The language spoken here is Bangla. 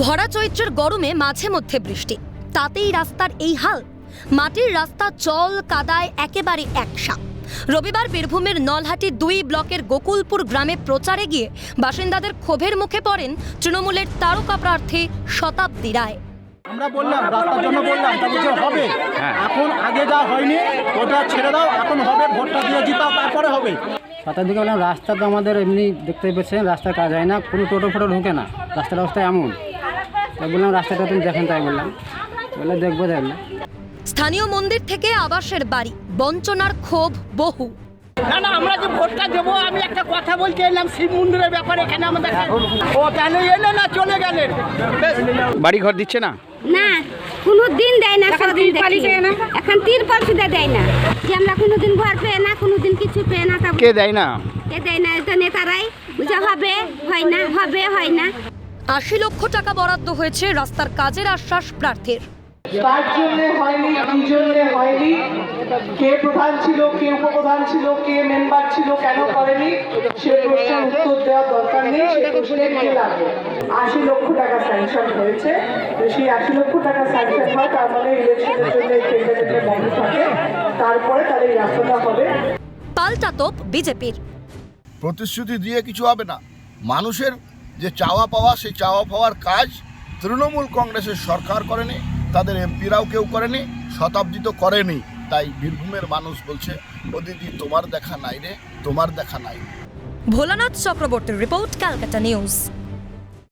ভরা চৈত্রের গরমে মাঝে মধ্যে বৃষ্টি। তাতেই রাস্তার এই হাল। মাটির রাস্তা চল কাদায় একেবারে একসা। রবিবার বীরভূমের নলহাটি দুই ব্লকের গোকুলপুর গ্রামে প্রচারে গিয়ে বাসিন্দাদের ক্ষোভের মুখে পড়েন তৃণমূলের তারকা প্রার্থী শতাব্দী রায়। আমরা বললাম রাস্তার জন্য বললাম তা বলছে হবে এখন আগে যা হয়নি ওটা ছেড়ে দাও এখন হবে ভোটটা দিয়ে জিতাও তারপরে হবে। সাতার দিকে বললাম রাস্তা তো আমাদের এমনি দেখতে পেয়েছেন রাস্তার কাজ হয় না কোনো টোটো ফোটো ঢোকে না। রাস্তার অবস্থা এমন। বললাম রাস্তাটা তুমি দেখেন তাই বললাম। বলে দেখব দেখলে স্থানীয় মন্দির থেকে আবাসের বাড়ি বঞ্চনার ক্ষোভ বহু। না না আমরা যে ভোটটা দেবো আমি একটা কথা বলতে এলাম শিব মন্দিরের ব্যাপারে এখানে আমাদের ও তাহলে এলে না চলে গেলেন। বাড়ি ঘর দিচ্ছে না? না কোনো দিন দেয় না সদিন দেখি এখন তিরপল সুদা দেয় না। যে আমরা কোনো দিন ঘর পেয়ে না কোনো দিন কিছু পেয়ে না তা কে দেয় না? কে দেয় না? তো নেতারাই। বুঝা হবে হয় না হবে হয় না। আশি লক্ষ টাকা বরাদ্দ হয়েছে রাস্তার কাজের আশ্বাস প্রার্থীর। জন্য হয়নি কি জন্য হয়নি। কে প্রধান ছিল কে উপপ্রধান ছিল কে মেম্বার ছিল কেন করেনি সে প্রশ্নের উত্তর দেওয়ার দরকার নেই সে প্রশ্নে কে লাগবে আশি লক্ষ টাকা স্যাংশন হয়েছে। তো সেই আশি লক্ষ টাকা স্যাংশন হয় তার মানে ইলেকশনের জন্য বন্ধ থাকে। তারপরে তাদের এই রাস্তাটা হবে। পাল্টা তোপ বিজেপির। প্রতিশ্রুতি দিয়ে কিছু হবে না। মানুষের যে চাওয়া পাওয়া, সেই চাওয়া পাওয়ার কাজ তৃণমূল কংগ্রেসের সরকার করেনি, তাদের এমপিরাও কেউ করেনি, শতাব্দী তো করেনি। তাই বীরভূমের মানুষ বলছে ও তোমার দেখা নাই রে, তোমার দেখা নাই। ভোলানাথ চক্রবর্তীর রিপোর্ট, ক্যালকাটা নিউজ।